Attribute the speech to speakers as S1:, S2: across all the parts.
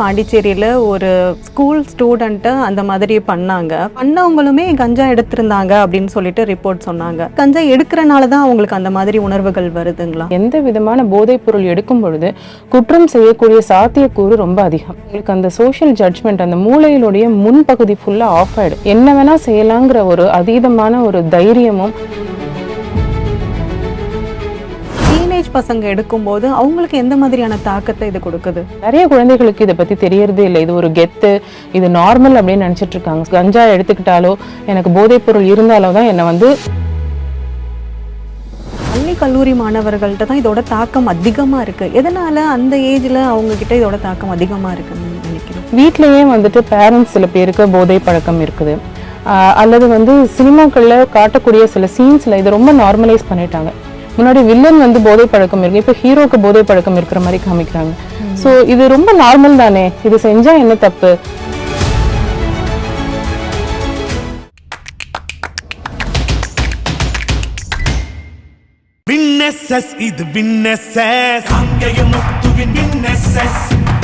S1: பாண்டிச்சேரியில் ஒரு ஸ்கூல் ஸ்டூடெண்ட்டை அந்த மாதிரி பண்ணாங்க. பண்ணவங்களுமே கஞ்சா எடுத்திருந்தாங்க அப்படின்னு சொல்லிட்டு ரிப்போர்ட் சொன்னாங்க. கஞ்சா எடுக்கிறனால தான் அவங்களுக்கு அந்த மாதிரி உணர்வுகள் வருதுங்களா?
S2: எந்த விதமான போதைப் பொருள் எடுக்கும் பொழுது குற்றம் செய்யக்கூடிய சாத்தியக்கூறு ரொம்ப அதிகம். உங்களுக்கு அந்த சோஷியல் ஜட்ஜ்மெண்ட் அந்த மூளையிலுடைய முன்பகுதி ஃபுல்லாக ஆஃப் ஆயிடும். என்ன வேணால் செய்யலாங்கிற ஒரு அதீதமான ஒரு தைரியமும்
S1: டீனேஜ் பசங்க எடுக்கும்போது அவங்களுக்கு எந்த மாதிரியான தாக்கத்தை இது கொடுக்குது?
S2: நிறைய குழந்தைகளுக்கு இதை பத்தி தெரியறதே இல்லை. இது ஒரு கெத்து இது நார்மல் அப்படின்னு நினைச்சிட்டு இருக்காங்க. கஞ்சா எடுத்துக்கிட்டாலோ எனக்கு போதைப் பொருள் இருந்தாலோ தான் என்னை வந்து
S1: பள்ளி கல்லூரி மாணவர்கள்ட்ட தான் இதோட தாக்கம் அதிகமாக இருக்கு. எதனால அந்த ஏஜ்ல அவங்க கிட்ட இதோட தாக்கம் அதிகமாக இருக்குன்னு நினைக்கிறேன்
S2: வீட்லயே வந்துட்டு பேரண்ட்ஸ் சில பேருக்கு போதை பழக்கம் இருக்குது. அல்லது வந்து சினிமாக்கள்ல காட்டக்கூடிய சில சீன்ஸ்ல இதை ரொம்ப நார்மலைஸ் பண்ணிட்டாங்க. முன்னாடி வில்லன் வந்து போதை பழக்கம் இருக்கு. இப்போ ஹீரோக்கு போதை பழக்கம் இருக்கிற மாதிரி காமிக்கிறாங்க. ஸோ இது ரொம்ப நார்மல் தானே. இது செஞ்சா என்ன தப்பு?
S3: விண்ணெஸ்எஸ் இது விண்ணெஸ்எஸ் அங்கேய முத்துவின் விண்ணெஸ்எஸ்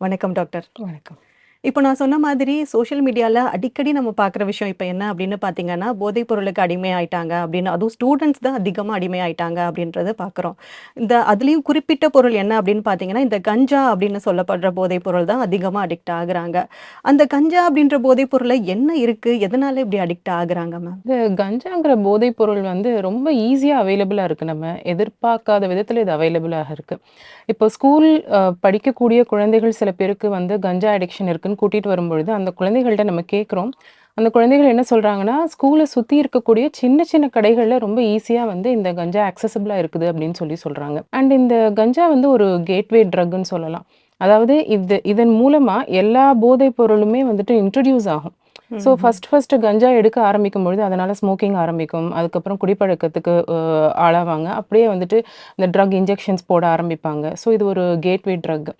S1: வணக்கம் டாக்டர்.
S2: வணக்கம்.
S1: இப்போ நான் சொன்ன மாதிரி சோஷியல் மீடியாவில் அடிக்கடி நம்ம பார்க்குற விஷயம் இப்போ என்ன அப்படின்னு பார்த்தீங்கன்னா போதைப் பொருளுக்கு அடிமை ஆயிட்டாங்க அப்படின்னு அதுவும் ஸ்டூடெண்ட்ஸ் தான் அதிகமாக அடிமை ஆயிட்டாங்க அப்படின்றத பார்க்குறோம். இந்த அதுலேயும் குறிப்பிட்ட பொருள் என்ன அப்படின்னு பார்த்தீங்கன்னா இந்த கஞ்சா அப்படின்னு சொல்லப்படுற போதைப் பொருள் தான் அதிகமாக அடிக்ட் ஆகுறாங்க. அந்த கஞ்சா அப்படின்ற போதைப் பொருளை என்ன இருக்குது எதனால இப்படி அடிக்ட் ஆகுறாங்க மேம்
S2: இந்த கஞ்சாங்கிற போதைப் பொருள் வந்து ரொம்ப ஈஸியாக அவைலபிளாக இருக்குது நம்ம எதிர்பார்க்காத விதத்தில் இது அவைலபிளாக இருக்குது இப்போ ஸ்கூல் படிக்கக்கூடிய குழந்தைகள் சில பேருக்கு வந்து கஞ்சா அடிக்ஷன் இருக்குன்னு கூட்டிகிட்டு வரும்பொழுது அந்த குழந்தைகள்கிட்ட நம்ம கேட்குறோம் அந்த குழந்தைகள் என்ன சொல்கிறாங்கன்னா ஸ்கூலை சுற்றி இருக்கக்கூடிய சின்ன சின்ன கடைகளில் ரொம்ப ஈஸியாக வந்து இந்த கஞ்சா அக்சசபிளாக இருக்குது அப்படின்னு சொல்லி சொல்கிறாங்க அண்ட் இந்த கஞ்சா வந்து ஒரு கேட்வே ட்ரக்குன்னு சொல்லலாம். அதாவது இது இதன் மூலமாக எல்லா போதைப் பொருளுமே வந்துட்டு இன்ட்ரடியூஸ் ஆகும். ஸோ ஃபர்ஸ்ட் ஃபர்ஸ்ட் கஞ்சா எடுக்க ஆரம்பிக்கும் பொழுது அதனால ஸ்மோக்கிங் ஆரம்பிக்கும். அதுக்கப்புறம் குடிப்பழக்கத்துக்கு ஆளாவாங்க. அப்படியே வந்துட்டு இந்த ட்ரக் இன்ஜெக்ஷன்ஸ் போட ஆரம்பிப்பாங்க. ஸோ இது ஒரு கேட்வே ட்ரக்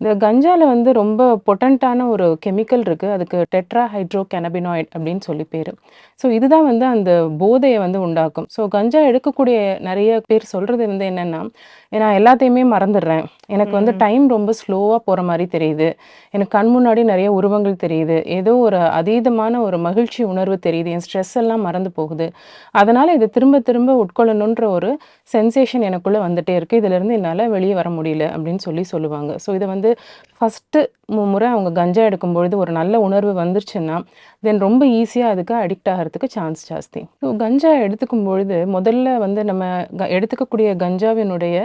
S2: இந்த கஞ்சால வந்து ரொம்ப பொட்டன்ட்டான ஒரு கெமிக்கல் இருக்குது அதுக்கு டெட்ரா ஹைட்ரோ கெனபினாய்ட் அப்படின்னு சொல்லி பேர். ஸோ இதுதான் வந்து அந்த போதையை வந்து உண்டாக்கும். ஸோ கஞ்சா எடுக்கக்கூடிய நிறைய பேர் சொல்கிறது வந்து என்னென்னா நான் எல்லாத்தையுமே மறந்துடுறேன். எனக்கு வந்து டைம் ரொம்ப ஸ்லோவாக போகிற மாதிரி தெரியுது. எனக்கு கண் முன்னாடி நிறைய உருவங்கள் தெரியுது. ஏதோ ஒரு அதீதமான ஒரு மகிழ்ச்சி உணர்வு தெரியுது. என் ஸ்ட்ரெஸ் எல்லாம் மறந்து போகுது. அதனால் இதை திரும்ப திரும்ப உட்கொள்ளணுன்ற ஒரு சென்சேஷன் எனக்குள்ளே வந்துட்டே இருக்குது இதிலிருந்து என்னால் வெளியே வர முடியல. அப்படின்னு சொல்லி சொல்லுவாங்க. ஸோ இதை வந்து ஃபஸ்ட்டு முறை அவங்க கஞ்சா எடுக்கும்பொழுது ஒரு நல்ல உணர்வு வந்துருச்சுன்னா தென் ரொம்ப ஈஸியாக அதுக்கு அடிக்ட் ஆகிறதுக்கு சான்ஸ் ஜாஸ்தி. ஸோ கஞ்சா எடுத்துக்கும் பொழுது முதல்ல வந்து நம்ம க- எடுத்துக்கக்கூடிய கஞ்சாவினுடைய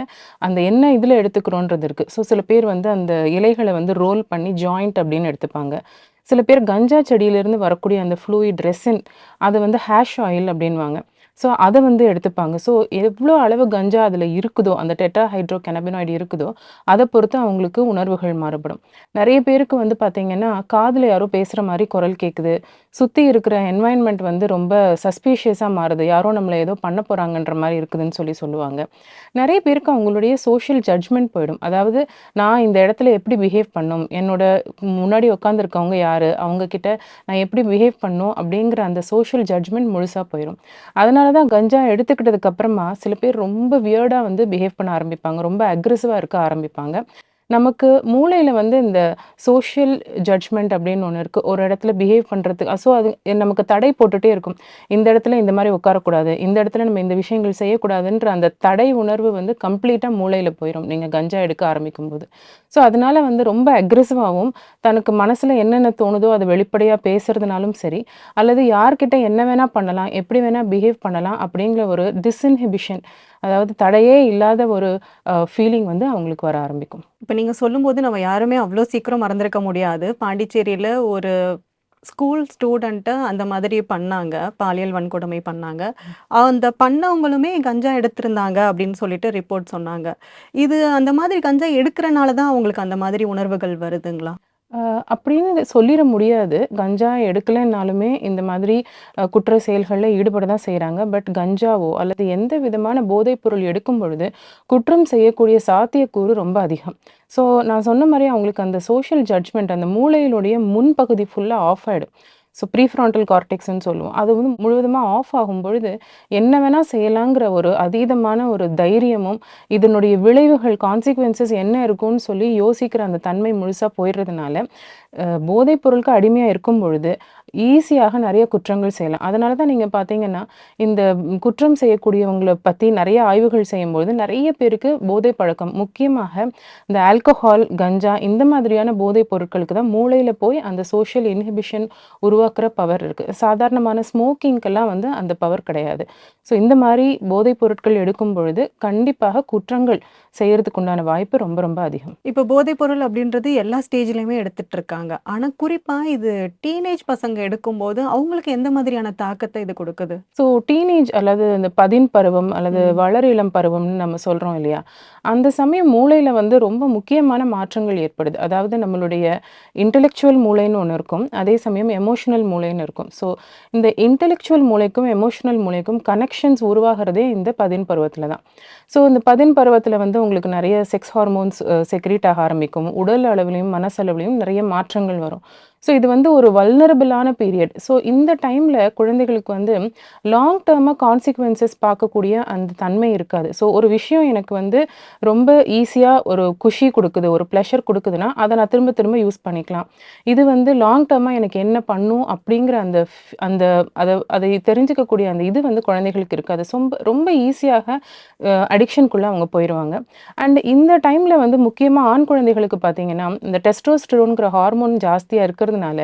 S2: அந்த என்ன இதில் எடுத்துக்கிறோன்றது இருக்குது ஸோ சில பேர் வந்து அந்த இலைகளை வந்து ரோல் பண்ணி ஜாயிண்ட் அப்படின்னு எடுத்துப்பாங்க. சில பேர் கஞ்சா செடியிலேருந்து வரக்கூடிய அந்த ஃப்ளூயிட் ரெசின் அது வந்து ஹேஷ் ஆயில் அப்படின்வாங்க ஸோ அதை வந்து எடுத்துப்பாங்க. ஸோ எவ்வளோ அளவு கஞ்சா அதில் இருக்குதோ அந்த டெட்டா ஹைட்ரோ கெனபினாய்டு இருக்குதோ அதை பொறுத்து அவங்களுக்கு உணர்வுகள் மாறுபடும். நிறைய பேருக்கு வந்து பார்த்தீங்கன்னா காதில் யாரோ பேசுகிற மாதிரி குரல் கேட்குது சுற்றி இருக்கிற என்வாயன்மெண்ட் வந்து ரொம்ப சஸ்பீஷியஸாக மாறுது. யாரோ நம்மளை ஏதோ பண்ண போகிறாங்கன்ற மாதிரி இருக்குதுன்னு சொல்லி சொல்லுவாங்க. நிறைய பேருக்கு அவங்களுடைய சோஷியல் ஜட்ஜ்மெண்ட் போயிடும். அதாவது நான் இந்த இடத்துல எப்படி பிஹேவ் பண்ணும்? என்னோட முன்னாடி உட்காந்துருக்கவங்க யார்? அவங்கக்கிட்ட நான் எப்படி பிஹேவ் பண்ணும்? அப்படிங்கிற அந்த சோஷியல் ஜட்ஜ்மெண்ட் முழுசாக போயிடும் அதனால் அதனால தான் கஞ்சா எடுத்துக்கிட்டதுக்கு அப்புறமா சில பேர் ரொம்ப வியர்டாக வந்து பிஹேவ் பண்ண ஆரம்பிப்பாங்க. ரொம்ப அக்ரெசிவாக இருக்க ஆரம்பிப்பாங்க. நமக்கு மூளையில் வந்து இந்த சோஷியல் ஜட்ஜ்மெண்ட் அப்படின்னு ஒன்று இருக்குது ஒரு இடத்துல பிஹேவ் பண்ணுறதுக்கு ஸோ அது நமக்கு தடை போட்டுகிட்டே இருக்கும். இந்த இடத்துல இந்த மாதிரி உட்காரக்கூடாது இந்த இடத்துல நம்ம இந்த விஷயங்கள் செய்யக்கூடாதுன்ற அந்த தடை உணர்வு வந்து கம்ப்ளீட்டாக மூளையில் போயிடும் நீங்கள் கஞ்சா எடுக்க ஆரம்பிக்கும் போது ஸோ அதனால் வந்து ரொம்ப அக்ரெசிவாகவும் தனக்கு மனசில் என்னென்ன தோணுதோ அதை வெளிப்படையாக பேசுறதுனாலும் சரி அல்லது யார்கிட்ட என்ன வேணால் பண்ணலாம் எப்படி வேணால் பிஹேவ் பண்ணலாம் அப்படிங்கிற ஒரு டிஸ்இன்ஹிபிஷன் அதாவது தடையே இல்லாத ஒரு ஃபீலிங் வந்து அவங்களுக்கு வர ஆரம்பிக்கும்.
S1: இப்போ நீங்கள் சொல்லும்போது நம்ம யாருமே அவ்வளோ சீக்கிரம் மறந்துருக்க முடியாது. பாண்டிச்சேரியில் ஒரு ஸ்கூல் ஸ்டூடெண்ட்டை அந்த மாதிரி பண்ணாங்க. பாலியல் வன்கொடுமை பண்ணாங்க. அந்த பண்ணவங்களுமே கஞ்சா எடுத்திருந்தாங்க அப்படின்னு சொல்லிட்டு ரிப்போர்ட் சொன்னாங்க. இது அந்த மாதிரி கஞ்சா எடுக்கிறனால தான் அவங்களுக்கு அந்த மாதிரி உணர்வுகள் வருதுங்களா?
S2: அப்படின்னு சொல்லிட முடியாது. கஞ்சா எடுக்கலைன்னாலுமே இந்த மாதிரி குற்ற செயல்களில் ஈடுபட தான் செய்கிறாங்க பட் கஞ்சாவோ அல்லது எந்த விதமான போதைப் பொருள் எடுக்கும் பொழுது, குற்றம் செய்யக்கூடிய சாத்தியக்கூறு ரொம்ப அதிகம். ஸோ நான் சொன்ன மாதிரி அவங்களுக்கு அந்த சோஷியல் ஜட்ஜ்மெண்ட் அந்த மூளையினுடைய முன்பகுதி ஃபுல்லாக ஆஃப் ஆகிடும் ஸோ ப்ரீஃப்ரான்டல் கார்டெக்ஸ்ன்னு சொல்லுவோம். அது வந்து முழுவதுமா ஆஃப் ஆகும் பொழுது, என்ன வேணா செய்யலாங்கிற ஒரு அதீதமான ஒரு தைரியமும், இதனுடைய விளைவுகள் கான்சிக்வன்சஸ் என்ன இருக்கும்னு சொல்லி யோசிக்கிற அந்த தன்மை முழுசா போயிடுறதுனால, போதைப் பொருளுக்கு அடிமையாக இருக்கும் பொழுது, ஈஸியாக நிறைய குற்றங்கள் செய்யலாம். அதனால தான் நீங்கள் பார்த்தீங்கன்னா, இந்த குற்றம் செய்யக்கூடியவங்களை பற்றி நிறைய ஆய்வுகள் செய்யும்பொழுது, நிறைய பேருக்கு போதை பழக்கம் முக்கியமாக இந்த ஆல்கஹால், கஞ்சா இந்த மாதிரியான போதைப் பொருட்களுக்கு தான் மூளையில் போய் அந்த சோஷியல் இன்ஹிபிஷன் உருவாக்குற பவர் இருக்குது சாதாரணமான ஸ்மோக்கிங்க்கெல்லாம் வந்து அந்த பவர் கிடையாது. ஸோ இந்த மாதிரி போதைப் பொருட்கள் எடுக்கும் பொழுது, கண்டிப்பாக குற்றங்கள் செய்கிறதுக்கு உண்டான வாய்ப்பு ரொம்ப ரொம்ப அதிகம்.
S1: இப்போ போதைப் பொருள் அப்படின்றது எல்லா ஸ்டேஜ்லேயுமே எடுத்துகிட்டு இருக்காங்க. ஆனா குறிப்பா இது டீனேஜ் பசங்க எடுக்கும்போது, அவங்களுக்கு எந்த மாதிரியான தாக்கத்த இது குடுக்குது?
S2: ஸோ டீனேஜ் அல்லது இந்த பதின் பருவம் அல்லது. வளர் இளம் பருவம்னு நம்ம சொல்றோம் இல்லையா? அந்த சமயம் மூளையில வந்து ரொம்ப முக்கியமான மாற்றங்கள் ஏற்படுது. அதாவது நம்மளுடைய இன்டெலெக்சுவல் மூளைன்னு ஒண்ணு இருக்கும். அதே சமயம் எமோஷனல் மூளைன்னு இருக்கும். ஸோ இந்த இன்டெலெக்சுவல் மூளைக்கும், எமோஷனல் மூளைக்கும் கனெக்ஷன்ஸ் உருவாகுறதே இந்த பதின் பருவத்தில தான். ஸோ இந்த பதின் பருவத்தில வந்து உங்களுக்கு நெறைய செக்ஸ் ஹார்மோன்ஸ் செக்ரீட் ஆக ஆரம்பிக்கும். உடல் அளவிலயும், மனசளவிலயும் நெறைய மாற்றங்கள் வரும். ஸோ இது வந்து ஒரு வல்னரபிளான பீரியட். ஸோ இந்த டைமில் குழந்தைகளுக்கு வந்து லாங் டேர்மாக கான்சிக்வென்சஸ் பார்க்கக்கூடிய அந்த தன்மை இருக்காது. ஸோ ஒரு விஷயம் எனக்கு வந்து ரொம்ப ஈஸியாக ஒரு குஷி கொடுக்குது ஒரு ப்ளஷர் கொடுக்குதுன்னா அதை நான் திரும்ப திரும்ப யூஸ் பண்ணிக்கலாம். இது வந்து லாங் டேர்மாக எனக்கு என்ன பண்ணும் அப்படிங்கிற அந்த அந்த அதை அதை தெரிஞ்சுக்கக்கூடிய அந்த இது வந்து குழந்தைகளுக்கு இருக்காது. ரொம்ப ரொம்ப ஈஸியாக அடிக்ஷனுக்குள்ளே அவங்க போயிடுவாங்க அண்ட் இந்த டைமில் வந்து முக்கியமாக ஆண் குழந்தைகளுக்கு பார்த்தீங்கன்னா, இந்த டெஸ்டோஸ்டிரோன்ங்கிற ஹார்மோன் ஜாஸ்தியாக இருக்கிற இருக்கிறதுனால,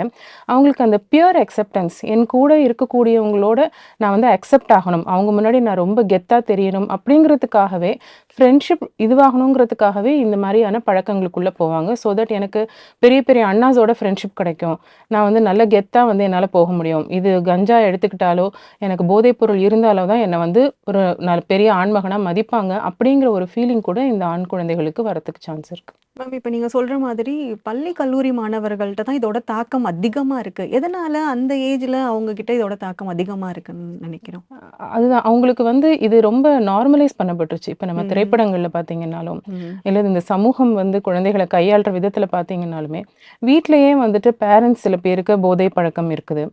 S2: அவங்களுக்கு அந்த பியூர் அக்செப்டன்ஸ் என் கூட இருக்கக்கூடியவங்களோட நான் வந்து அக்செப்ட் ஆகணும். அவங்க முன்னாடி நான் ரொம்ப கெத்தாக தெரியணும் அப்படிங்கிறதுக்காகவே, ஃப்ரெண்ட்ஷிப் இதுவாகணுங்கிறதுக்காகவே இந்த மாதிரியான பழக்கங்களுக்குள்ள போவாங்க. ஸோ தட் எனக்கு பெரிய பெரிய அண்ணாஸோட ஃப்ரெண்ட்ஷிப் கிடைக்கும். நான் வந்து நல்ல கெத்தாக வந்து என்னால் போக முடியும். இது கஞ்சா எடுத்துக்கிட்டாலோ, எனக்கு போதைப் பொருள் இருந்தாலோ தான் என்னை வந்து ஒரு நல்ல பெரிய ஆண்மகனாக மதிப்பாங்க. அப்படிங்கிற ஒரு ஃபீலிங் கூட இந்த ஆண் குழந்தைகளுக்கு வரத்துக்கு சான்ஸ் இருக்குது
S1: மேம் இப்ப நீங்க சொல்ற மாதிரி பள்ளி, கல்லூரி மாணவர்கள்ட்ட தான் இதோட தாக்கம் அதிகமா இருக்கு. எதனால அந்த ஏஜ்ல அவங்க கிட்ட இதோட தாக்கம் அதிகமா இருக்குன்னு நெனைக்கிறோம்?
S2: அதுதான் அவங்களுக்கு வந்து இது ரொம்ப நார்மலைஸ் பண்ணப்பட்டுருச்சு. இப்ப நம்ம. திரைப்படங்கள்ல பார்த்தீங்கன்னாலும். இல்ல இந்த சமூகம் வந்து குழந்தைகள கையாள்ற விதத்தில பார்த்தீங்கன்னாலுமே, வீட்லயே வந்துட்டு பேரண்ட்ஸ் சில பேருக்கு போதை பழக்கம் இருக்குது.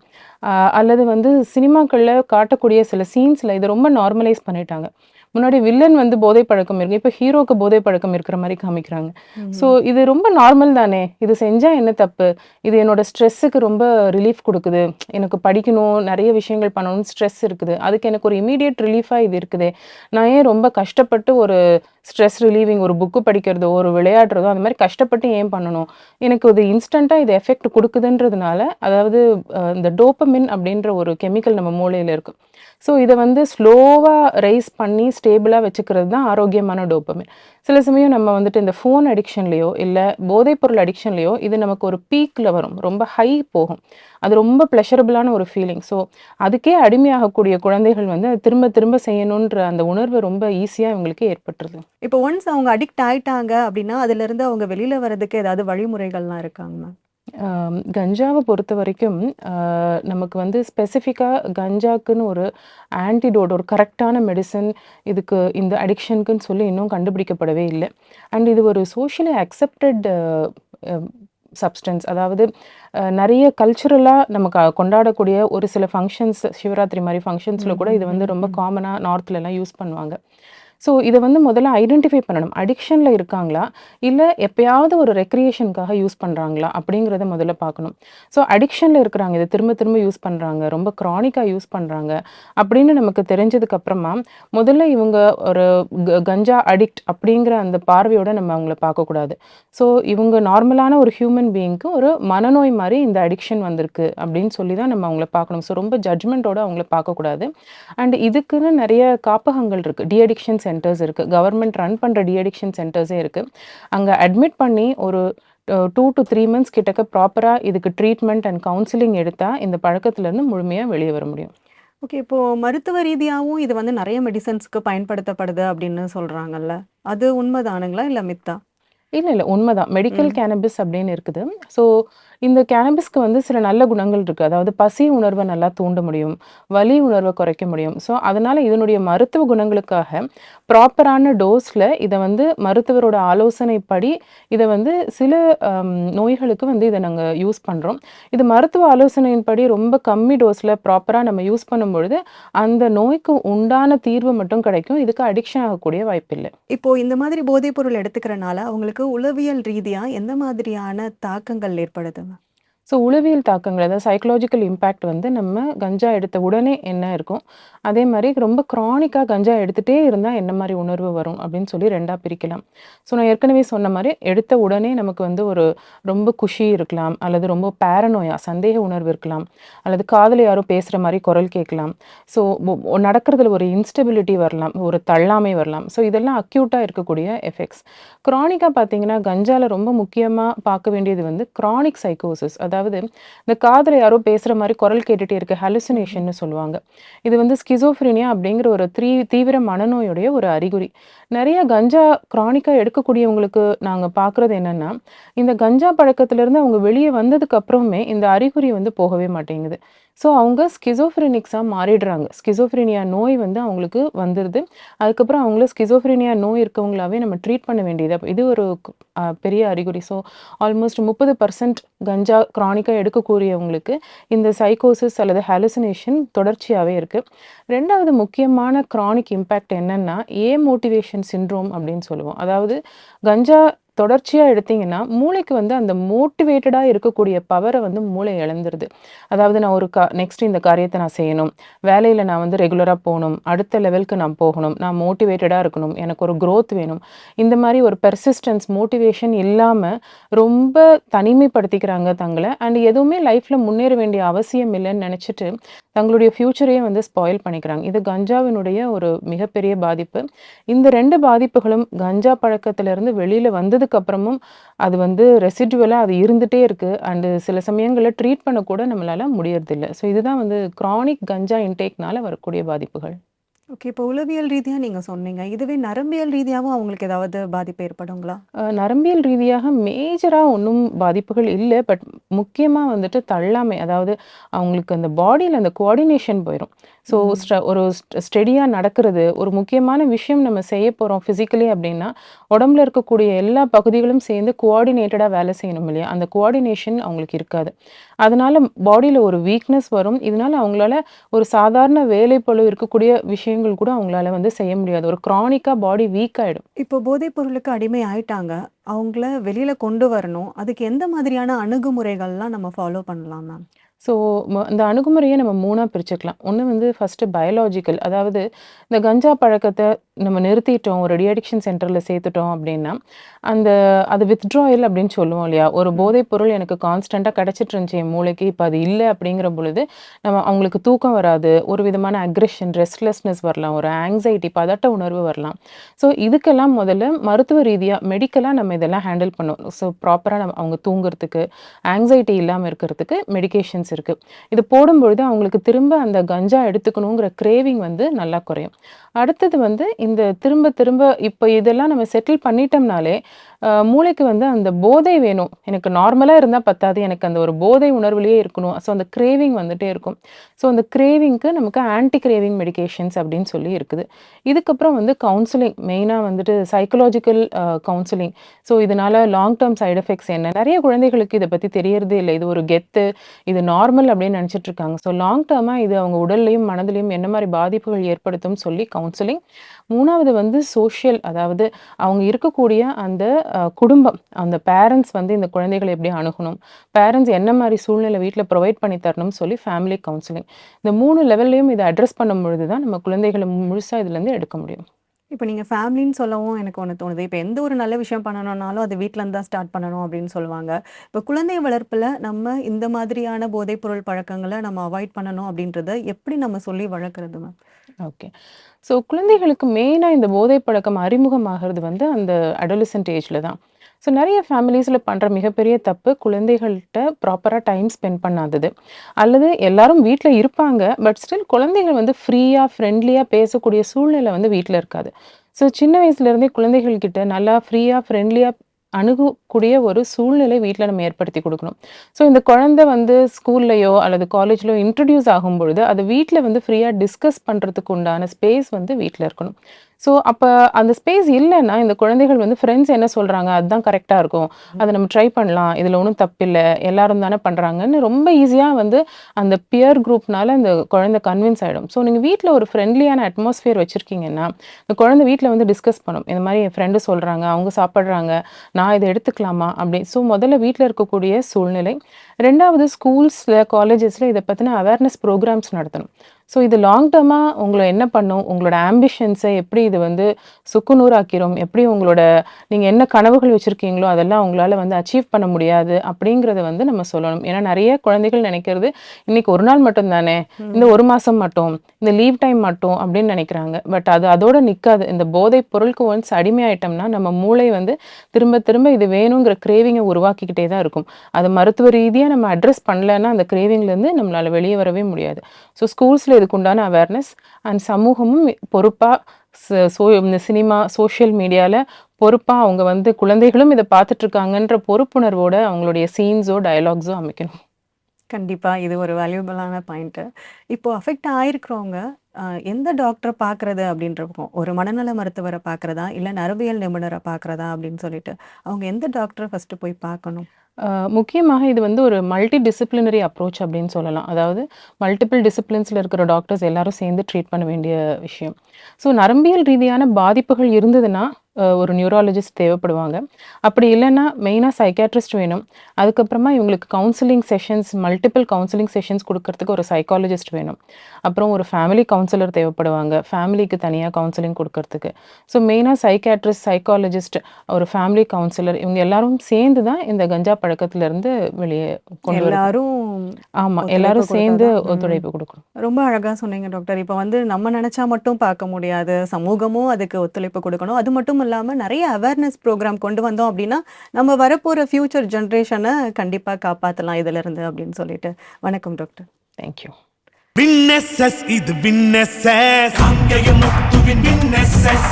S2: அல்லது வந்து சினிமாக்கள்ல காட்டக்கூடிய சில சீன்ஸ்ல இத ரொம்ப நார்மலைஸ் பண்ணிட்டாங்க. முன்னாடி வில்லன் வந்து போதை பழக்கம் இருக்கு. இப்ப ஹீரோக்கு போதை பழக்கம் இருக்கிற மாரி காமிக்கிறாங்க. ஸோ. இது ரொம்ப நார்மல் தானே! இது செஞ்சா என்ன தப்பு? இது என்னோட ஸ்ட்ரெஸ்ஸுக்கு ரொம்ப ரிலீஃப் குடுக்குது. எனக்கு படிக்கணும், நெறைய விஷயங்கள் பண்ணணும்னு ஸ்ட்ரெஸ் இருக்குது. அதுக்கு எனக்கு ஒரு இம்மீடியேட் ரிலீஃபா இது இருக்குதே! நான் ஏன் ரொம்ப கஷ்டப்பட்டு ஒரு ஸ்ட்ரெஸ் ரிலீவிங் ஒரு புக்கு படிக்கிறதோ, ஒரு விளையாடுறதோ, அந்த மாதிரி கஷ்டப்பட்டு ஏன் பண்ணணும்? எனக்கு இது இன்ஸ்டண்ட்டாக இது எஃபெக்ட் கொடுக்குதுன்றதுனால அதாவது இந்த டோப்பமின் அப்படின்ற ஒரு கெமிக்கல் நம்ம மூளையில் இருக்கும் ஸோ இதை வந்து ஸ்லோவாக ரைஸ் பண்ணி ஸ்டேபிளாக வச்சுக்கிறது தான் ஆரோக்கியமான டோப்பமின் சில சமயம் நம்ம வந்துட்டு இந்த ஃபோன் அடிக்ஷன்லேயோ இல்லை போதைப்பொருள் அடிக்ஷன்லேயோ இது நமக்கு ஒரு பீக்கில் வரும். ரொம்ப ஹை போகும். அது ரொம்ப ப்ளஷரபிளான ஒரு ஃபீலிங். ஸோ அதுக்கே அடிமையாகக்கூடிய குழந்தைகள் வந்து திரும்ப திரும்ப செய்யணுன்ற அந்த உணர்வு ரொம்ப ஈஸியாக இவங்களுக்கு ஏற்பட்டுருது.
S1: இப்போ ஒன்ஸ் அவங்க அடிக்ட் ஆயிட்டாங்க அப்படின்னா, அதிலிருந்து அவங்க வெளில வரதுக்கு ஏதாவது வழிமுறைகள்லாம் இருக்காங்க மேம்?
S2: கஞ்சாவ பொறுத்தவரைக்கும், அ நமக்கு வந்து ஸ்பெசிஃபிக்கா கஞ்சாக்குன்னு ஒரு ஆன்டிடோட் ஒரு கரெக்ட்டான மெடிசின் இதுக்கு இந்த அடிக்ஷனுக்குன்னு சொல்லி இன்னும் கண்டுபிடிக்கப்படவே இல்ல. அண்ட் இது ஒரு சோஷியலி அக்செப்டட் சப்ஸ்டன்ஸ். அதாவது நெறைய கல்ச்சுரலா நம்ம க கொண்டாடக்கூடிய ஒரு சில ஃபங்ஷன்ஸ் சிவராத்திரி மாரி ஃபங்ஷன்ஸ்ல கூட இது வந்து ரொம்ப
S1: ம்.
S2: காமனா நார்த்லலாம் யூஸ் பண்ணுவாங்க. ஸோ இதை வந்து முதல்ல ஐடென்டிஃபை பண்ணணும். அடிக்ஷனில் இருக்காங்களா? இல்லை எப்பயாவது ஒரு ரெக்ரியேஷனுக்காக யூஸ் பண்ணுறாங்களா அப்படிங்கிறத முதல்ல பார்க்கணும். ஸோ அடிக்ஷனில் இருக்கிறாங்க. இதை திரும்ப திரும்ப யூஸ் பண்ணுறாங்க ரொம்ப க்ரானிக்காக யூஸ் பண்ணுறாங்க அப்படின்னு நமக்கு தெரிஞ்சதுக்கப்புறமா முதல்ல இவங்க ஒரு க கஞ்சா அடிக்ட் அப்படிங்கிற அந்த பார்வையோடு நம்ம அவங்கள பார்க்கக்கூடாது. ஸோ இவங்க நார்மலான ஒரு ஹியூமன் பீயிங்க்கு ஒரு மனநோய் மாதிரி இந்த அடிக்ஷன் வந்திருக்கு அப்படின்னு சொல்லி தான் நம்ம அவங்கள பார்க்கணும். ஸோ ரொம்ப ஜட்ஜ்மென்ட்டோட அவங்கள பார்க்கக்கூடாது. அண்ட் இதுக்குன்னு நிறைய காப்பகங்கள் இருக்குது டி அடிக்ஷன் சென்டர்ஸ் இருக்குது கவர்மெண்ட் ரன் பண்ணுற டிஅடிக்ஷன் சென்டர்ஸே இருக்குது அங்கே அட்மிட் பண்ணி ஒரு டூ டு த்ரீ மந்த்ஸ் கிட்டக்க ப்ராப்பராக இதுக்கு ட்ரீட்மெண்ட் அண்ட் கவுன்சிலிங் எடுத்தால் இந்த பழக்கத்துலேருந்து முழுமையாக வெளியே வர முடியும்.
S1: ஓகே. இப்போது மருத்துவ ரீதியாகவும் இது வந்து நிறைய மெடிசன்ஸ்க்கு பயன்படுத்தப்படுது அப்படின்னு சொல்கிறாங்கல்ல அது உண்மைதானுங்களா இல்லை மித்தா?
S2: இல்ல, இல்ல. உண்மதான். மெடிக்கல். கேனபிஸ் அப்படின்னு இருக்குது. ஸோ, இந்த கேனபிஸ்க்கு வந்து சில நல்ல குணங்கள் இருக்கு. அதாவது பசி உணர்வ நல்லா தூண்ட முடியும். வலி உணர்வ குறைக்க முடியும். ஸோ, அதனால இதனுடைய மருத்துவ குணங்களுக்காக ப்ராப்பரான டோஸ்ல இத வந்து மருத்துவரோட ஆலோசனைப்படி இத வந்து சில நோய்களுக்கு வந்து இத நாங்க யூஸ் பண்றோம். இது மருத்துவ ஆலோசனையின்படி ரொம்ப கம்மி டோஸ்ல ப்ராப்பரா நம்ம யூஸ் பண்ணும்பொழுது, அந்த நோய்க்கு உண்டான தீர்வு மட்டும் கிடைக்கும். இதுக்கு அடிக்ஷன் ஆகக்கூடிய வாய்ப்பில்ல.
S1: இப்போ இந்த மாதிரி போதைப் பொருள் எடுத்துக்கிறனால, அவங்களுக்கு உளவியல் ரீதியாக எந்த மாதிரியான தாக்கங்கள் ஏற்படுது
S2: ஸோ, உளவியல் தாக்கங்கள் அதாவது சைக்காலஜிக்கல் இம்பேக்ட் வந்து நம்ம கஞ்சா எடுத்த உடனே என்ன இருக்கும்? அதே மாதிரி ரொம்ப க்ரானிக்காக கஞ்சா எடுத்துகிட்டே இருந்தால் என்ன மாதிரி உணர்வு வரும்? அப்படின்னு சொல்லி ரெண்டாக பிரிக்கலாம். ஸோ, நான் ஏற்கனவே சொன்ன மாதிரி எடுத்த உடனே நமக்கு வந்து ஒரு ரொம்ப குஷி இருக்கலாம். அல்லது ரொம்ப பேரனோயா சந்தேக உணர்வு இருக்கலாம். அல்லது காதில் யாரோ பேசுகிற மாதிரி குரல் கேட்கலாம். ஸோ, நடக்கிறதுல ஒரு இன்ஸ்டெபிலிட்டி வரலாம். ஒரு தள்ளாமை வரலாம். ஸோ, இதெல்லாம் அக்யூட்டாக இருக்கக்கூடிய எஃபெக்ட்ஸ். க்ரானிக்காக பார்த்தீங்கன்னா, கஞ்சாவில் ரொம்ப முக்கியமாக பார்க்க வேண்டியது வந்து க்ரானிக் சைக்கோசிஸ். அதாவது இந்த காதில் யாரோ பேசுற மாதிரி குரல் கேட்டுகிட்டே இருக்க ஹலுசினேஷன்னு சொல்லுவாங்க. இது வந்து ஸ்கிசோஃப்ரினியா அப்படிங்கிற ஒரு த்ரீ தீவிர மனநோயுடைய ஒரு அறிகுறி. நிறைய கஞ்சா கிரானிக்கா எடுக்கக்கூடியவங்களுக்கு நாங்க பார்க்குறது என்னன்னா, இந்த கஞ்சா பழக்கத்திலேருந்து அவங்க வெளிய வந்ததுக்கு அப்புறமே இந்த அறிகுறி வந்து போகவே மாட்டேங்குது. ஸோ, அவங்க ஸ்கிசோஃப்ரெனிக்ஸா மாறிடுறாங்க. ஸ்கிசோஃப்ரினியா நோய் வந்து அவங்களுக்கு வந்துடுது அதுக்கப்புறம் அவங்கள ஸ்கிசோஃப்ரினியா நோய் இருக்கவங்களாவே நம்ம ட்ரீட் பண்ண வேண்டியது இது ஒரு பெரிய அறிகுறி. ஸோ, ஆல்மோஸ்ட் 30% கஞ்சா க்ரானிக்காக எடுக்கக்கூடியவங்களுக்கு இந்த சைக்கோசிஸ் அல்லது ஹாலுசினேஷன் தொடர்ச்சியாகவே இருக்குது ரெண்டாவது முக்கியமான க்ரானிக் இம்பேக்ட் என்னென்னா ஏ மோட்டிவேஷன் சிண்ட்ரோம் அப்படின்னு சொல்லுவோம். அதாவது கஞ்சா தொடர்ச்சியாக எடுத்தீங்கன்னா, மூளைக்கு வந்து அந்த மோட்டிவேட்டடாக இருக்கக்கூடிய பவரை வந்து மூளை இழந்துருது. அதாவது நான் ஒரு க நெக்ஸ்ட் இந்த காரியத்தை நான் செய்யணும். வேலையில் நான் வந்து ரெகுலராக போகணும் அடுத்த லெவலுக்கு நான் போகணும். நான் மோட்டிவேட்டடாக இருக்கணும். எனக்கு ஒரு க்ரோத் வேணும். இந்த மாதிரி ஒரு பெர்சிஸ்டன்ஸ், மோட்டிவேஷன் இல்லாமல் ரொம்ப தனிமைப்படுத்திக்கிறாங்க தங்களை அண்ட் எதுவுமே லைஃப்பில் முன்னேற வேண்டிய அவசியம் இல்லைன்னு நினச்சிட்டு தங்களுடைய ஃப்யூச்சரையே வந்து ஸ்பாயில் பண்ணிக்கிறாங்க. இது கஞ்சாவினுடைய ஒரு மிகப்பெரிய பாதிப்பு. இந்த ரெண்டு பாதிப்புகளும் கஞ்சா பழக்கத்திலிருந்து வெளியில் வந்தது அப்புறமும் அது வந்து ரெசிடுவலாக அது இருந்துகிட்டே இருக்கு. அண்ட் சில சமயங்களில் ட்ரீட் பண்ண கூட நம்மளால முடியறதில்ல. ஸோ, இதுதான் வந்து க்ரானிக் கஞ்சா இன்டேக்னால வரக்கூடிய பாதிப்புகள்.
S1: ஓகே. இப்போ உளவியல் ரீதியா நீங்க சொன்னீங்க. இதுவே நரம்பியல் ரீதியாவும் அவங்களுக்கு ஏதாவது பாதிப்பு ஏற்படுங்களா?
S2: நரம்பியல் ரீதியாக மேஜரா ஒண்ணும் பாதிப்புகள் இல்ல. பட் முக்கியமா வந்துட்டு தள்ளாமை. அதாவது அவங்களுக்கு அந்த பாடியில அந்த கோஆர்டினேஷன் போயிரும். ஸோ. ஸ்ட ஒரு ஸ்ட் ஸ்டெடியா நடக்கிறது, ஒரு முக்கியமான விஷயம் நம்ம செய்ய போறோம் ஃபிசிக்கலி அப்படின்னா, உடம்புல இருக்கக்கூடிய எல்லா பகுதிகளும் சேர்ந்து கோஆர்டினேட்டடா வேலை செய்யணும் இல்லையா? அந்த கோஆர்டினேஷன் அவங்களுக்கு இருக்காது. அதனால பாடியில ஒரு வீக்னஸ் வரும். இதனால அவங்களால ஒரு சாதாரண வேலைப்பளு இருக்கக்கூடிய விஷயங்கள் கூட அவங்களால வந்து செய்ய முடியாது. ஒரு கிரானிக்கா பாடி வீக் ஆயிடும்.
S1: இப்போ போதைப் பொருளுக்கு அடிமை ஆயிட்டாங்க. அவங்கள வெளியில கொண்டு வரணும். அதுக்கு எந்த மாதிரியான அணுகுமுறைகள்லாம் நம்ம ஃபாலோ பண்ணலாம் மேம்?
S2: ஸோ, இந்த அணுகுமுறைய நம்ம 3ஆ பிரிச்சுக்கலாம். ஒண்ணு வந்து ஃபர்ஸ்ட்டு பயாலாஜிக்கல். அதாவது இந்த கஞ்சா பழக்கத்த நம்ம நிறுத்திட்டோம். ஒரு டி அடிக்ஷன் சென்டர்ல சேர்த்துட்டோம் அப்படின்னா, அந்த அது வித்ட்ராயல் அப்படின்னு சொல்லுவோம் இல்லையா? ஒரு. போதைப் பொருள் எனக்கு கான்ஸ்டன்ட்டா கிடைச்சிட்டு இருந்துச்சு என் மூளைக்கு. இப்ப அது இல்ல அப்படிங்கிற பொழுது, நம்ம அவங்களுக்கு தூக்கம் வராது. ஒரு விதமான அக்ரெஷன், ரெஸ்ட்லெஸ்னஸ் வரலாம். ஒரு ஆங்ஸைட்டி, பதட்ட உணர்வு வரலாம். ஸோ, இதுக்கெல்லாம் முதல்ல மருத்துவ ரீதியா, மெடிக்கலா நம்ம இதெல்லாம் ஹேண்டில் பண்ணணும். ஸோ, ப்ராப்பரா நம்ம அவங்க தூங்குறதுக்கு, ஆங்ஸைட்டி இல்லாம இருக்கிறதுக்கு மெடிகேஷன்ஸ் இருக்கு. இது போடும்பொழுது அவங்களுக்கு திரும்ப அந்த கஞ்சா எடுத்துக்கணுங்கிற கிரேவிங் வந்து நல்லா குறையும். அடுத்தது வந்து இந்த திரும்ப திரும்ப இப்போ இதெல்லாம் நம்ம செட்டில் பண்ணிட்டோம்னாலே, மூளைக்கு வந்து அந்த போதை வேணும். எனக்கு நார்மலாக இருந்தால் பத்தாது. எனக்கு அந்த ஒரு போதை உணர்வுலேயே இருக்கணும். ஸோ, அந்த கிரேவிங் வந்துட்டே இருக்கும். ஸோ, அந்த கிரேவிங்க்கு நமக்கு ஆன்டி கிரேவிங் மெடிகேஷன்ஸ் அப்படின்னு சொல்லி இருக்குது. இதுக்கப்புறம் வந்து கவுன்சிலிங் மெயினாக வந்துட்டு சைக்காலஜிக்கல் கவுன்சிலிங். ஸோ, இதனால் லாங் டேர்ம் சைட் எஃபெக்ட்ஸ் என்ன? நிறைய குழந்தைகளுக்கு இதை பற்றி தெரியறதே இல்லை இது ஒரு கெத்து, இது நார்மல் அப்படின்னு நினச்சிட்டு இருக்காங்க. ஸோ, லாங் டேர்மாக இது அவங்க உடல்லையும் மனதிலையும் என்ன மாதிரி பாதிப்புகள் ஏற்படுத்தும் சொல்லி கவுன்சிலிங். மூணாவது வந்து சோஷியல் அதாவது அவங்க இருக்கக்கூடிய அந்த குடும்பம், அந்த பேரண்ட்ஸ் வந்து இந்த குழந்தைகளை எப்படி அணுகணும்? பேரண்ட்ஸ் என்ன மாதிரி சூழ்நிலை வீட்டில் ப்ரொவைட் பண்ணி தரணும்னு சொல்லி ஃபேமிலி கவுன்சிலிங். இந்த மூணு லெவல்லையும் இதை அட்ரஸ் பண்ணும்பொழுது தான் நம்ம குழந்தைகளை முழுசா இதுலேருந்து எடுக்க முடியும்.
S1: இப்போ நீங்க ஃபேமிலின்னு சொல்லவும் எனக்கு ஒண்ணு தோணுது. இப்ப எந்த ஒரு நல்ல விஷயம் பண்ணணும்னாலும் அது வீட்லருந்து தான் ஸ்டார்ட் பண்ணணும் அப்படின்னு சொல்லுவாங்க. இப்ப குழந்தை வளர்ப்புல நம்ம இந்த மாதிரியான போதைப் பொருள் பழக்கங்கள நம்ம அவாய்ட் பண்ணணும் அப்படின்றத எப்படி நம்ம சொல்லி வளர்க்கறது மேம்?
S2: ஓகே. ஸோ, குழந்தைகளுக்கு மெயினா இந்த போதை பழக்கம் அறிமுகமாகறது வந்து அந்த அடாலசென்ட் ஏஜ்ல தான். ஸோ, நிறைய ஃபேமிலிஸில் பண்ணுற மிகப்பெரிய தப்பு குழந்தைகள்கிட்ட ப்ராப்பராக டைம் ஸ்பெண்ட் பண்ணாதது. அல்லது எல்லாரும் வீட்டில் இருப்பாங்க. பட் ஸ்டில் குழந்தைகள் வந்து ஃப்ரீயாக ஃப்ரெண்ட்லியாக பேசக்கூடிய சூழ்நிலை வந்து வீட்டில் இருக்காது. ஸோ, சின்ன வயசுலேருந்தே குழந்தைகள்கிட்ட குழந்தைகள் கிட்ட நல்லா ஃப்ரீயாக ஃப்ரெண்ட்லியாக அணுகக்கூடிய ஒரு சூழ்நிலை வீட்டில் நம்ம ஏற்படுத்தி கொடுக்கணும் ஸோ இந்த குழந்தை வந்து ஸ்கூல்லையோ அல்லது காலேஜ்லையோ இன்ட்ரடியூஸ் ஆகும் பொழுது அது வீட்டில் வந்து ஃப்ரீயாக டிஸ்கஸ் பண்ணுறதுக்கு உண்டான ஸ்பேஸ் வந்து வீட்டில் இருக்கணும் ஸோ அப்போ அந்த ஸ்பேஸ் இல்லைன்னா இந்த குழந்தைகள் வந்து ஃப்ரெண்ட்ஸ் என்ன சொல்கிறாங்க அதுதான் கரெக்டாக இருக்கும். அதை நம்ம ட்ரை பண்ணலாம். இதில் ஒன்றும் தப்பில்லை. எல்லாரும் தானே பண்ணுறாங்கன்னு ரொம்ப ஈஸியாக வந்து அந்த பியர் குரூப்னால அந்த குழந்தை கன்வின்ஸ் ஆகிடும் ஸோ நீங்கள் வீட்டில் ஒரு ஃப்ரெண்ட்லியான அட்மாஸ்ஃபியர் வச்சுருக்கீங்கன்னா இந்த குழந்தை வீட்டில் வந்து டிஸ்கஸ் பண்ணும். இந்த மாதிரி என் ஃப்ரெண்டு சொல்கிறாங்க அவங்க சாப்பிட்றாங்க நான் இதை எடுத்துக்கலாமா? அப்படி. ஸோ முதல்ல வீட்டில் இருக்கக்கூடிய சூழ்நிலை. ரெண்டாவது ஸ்கூல்ஸில் காலேஜஸில் இதை பற்றின அவேர்னஸ் ப்ரோக்ராம்ஸ் நடத்தணும். ஸோ இது லாங் டேர்மாக உங்களை என்ன பண்ணும்? உங்களோட ஆம்பிஷன்ஸை எப்படி இது வந்து சுக்குநூறாக்கிறோம் எப்படி உங்களோட நீங்கள் என்ன கனவுகள் வச்சுருக்கீங்களோ அதெல்லாம் உங்களால் வந்து அச்சீவ் பண்ண முடியாது அப்படிங்கிறத வந்து நம்ம சொல்லணும். ஏன்னா நிறைய குழந்தைகள் நினைக்கிறது இன்னைக்கு ஒரு நாள் மட்டும் தானே இந்த ஒரு மாதம் மட்டும் இந்த லீவ் டைம் மட்டும் அப்படின்னு நினைக்கிறாங்க. பட் அது அதோட நிற்காது இந்த போதைப் பொருளுக்கு ஒன்ஸ் அடிமையாயிட்டோம்னா நம்ம மூளை வந்து திரும்ப திரும்ப இது வேணுங்கிற கிரேவிங்கை உருவாக்கிக்கிட்டே தான் இருக்கும். அது மருத்துவ ரீதியாக நம்ம அட்ரஸ் பண்ணலைன்னா அந்த கிரேவிங்லேருந்து நம்மளால் வெளியே வரவே முடியாது. ஸோ ஸ்கூல்ஸில் இதுக்கு உண்டான அவேர்னஸ் அண்ட் சமூகமும் பொறுப்பாக சோ இந்த சினிமா சோஷியல் மீடியாவில் பொறுப்பாக அவங்க வந்து குழந்தைகளும் இதை பார்த்துட்டு இருக்காங்கன்ற பொறுப்புணர்வோட அவங்களுடைய சீன்ஸோ டயலாக்ஸோ அமைக்கணும்.
S1: கண்டிப்பாக இது ஒரு வேல்யூபிளான பாயிண்ட்டு இப்போ அஃபெக்ட் ஆயிருக்கிறவங்க எந்த டாக்டரை பார்க்கறது அப்படின்றப்போ ஒரு மனநல மருத்துவரை பார்க்குறதா இல்லை நரவியல் நிபுணரை பார்க்குறதா அப்படின்னு சொல்லிட்டு அவங்க எந்த டாக்டரை ஃபஸ்ட்டு போய் பார்க்கணும்?
S2: முக்கியமாக இது வந்து ஒரு மல்டி டிசிப்ளினரி அப்ரோச் அப்படின்னு சொல்லலாம். அதாவது மல்டிபிள் டிசிப்ளின்ஸில் இருக்கிற டாக்டர்ஸ் எல்லாரும் சேர்ந்து ட்ரீட் பண்ண வேண்டிய விஷயம். ஸோ நரம்பியல் ரீதியான பாதிப்புகள் இருந்ததுன்னா ஒரு நியூராலஜிஸ்ட் தேவைப்படுவாங்க. அப்படி இல்லைன்னா மெயினாக சைக்காட்ரிஸ்ட் வேணும். அதுக்கப்புறமா இவங்களுக்கு counselling sessions multiple counselling sessions கொடுக்கறதுக்கு ஒரு சைக்காலஜிஸ்ட் வேணும். அப்புறம் ஒரு ஃபேமிலி கவுன்சிலர் தேவைப்படுவாங்க. ஃபேமிலிக்கு தனியாக கவுன்சிலிங் கொடுக்கறதுக்கு. ஸோ மெயினாக சைக்காட்ரிஸ்ட் சைக்காலஜிஸ்ட் ஒரு ஃபேமிலி கவுன்சிலர் இவங்க எல்லாரும் சேர்ந்து தான் இந்த கஞ்சா பழக்கத்திலிருந்து வெளியே கொண்டு
S1: எல்லாரும்
S2: ஆமாம் எல்லாரும் சேர்ந்து. ஒத்துழைப்பு கொடுக்கணும்.
S1: ரொம்ப அழகா சொன்னீங்க டாக்டர். இப்போ வந்து நம்ம நினைச்சா மட்டும் பார்க்க முடியாது. சமூகமும் அதுக்கு ஒத்துழைப்பு கொடுக்கணும். அது மட்டும் இல்லாம நிறைய அவேர்னஸ் ப்ரோக்ராம் கொண்டு வந்தோம் அப்படின்னா நம்ம வரப்போற ஃபியூச்சர் ஜென்ரேஷனை கண்டிப்பா காப்பாத்தலாம் இதுல இருந்து அப்படின்னு சொல்லிட்டு. வணக்கம் டாக்டர்
S2: தேங்க்யூ
S3: வின்னெஸ்எஸ் இது வின்னெஸ்எஸ் காங்கேய முத்துவின் வின்னெஸ்எஸ்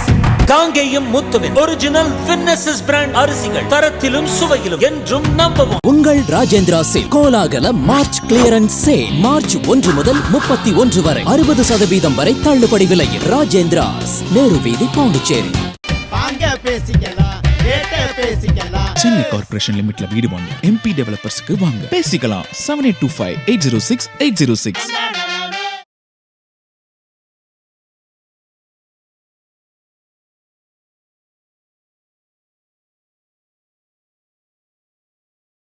S4: காங்கேயம் முத்துவின் ஒரிஜினல் வின்னசஸ் பிராண்ட் அரிசிகள் தரத்திலும் சுவையிலும் என்றும் நம்பவும்.
S5: உங்கள் ராஜேந்திரா சேல் கோலாகல மார்ச் கிளியரன்ஸ் சேல் மார்ச் ஒன்று முதல் முப்பத்தி ஒன்று வரை அறுபது சதவீதம் வரை தள்ளுபடி விலையில் ராஜேந்திராஸ் நேரு வீதி பாண்டிச்சேரி.
S6: பேசிக்கலாம்
S7: சென்னை கார்ப்பரேஷன் லிமிட்ல வீடு வாங்க எம்பி டெவலப்பர்ஸ்க்கு வாங்க. பேசிக்கலாம். Seven eight two five eight zero six eight zero six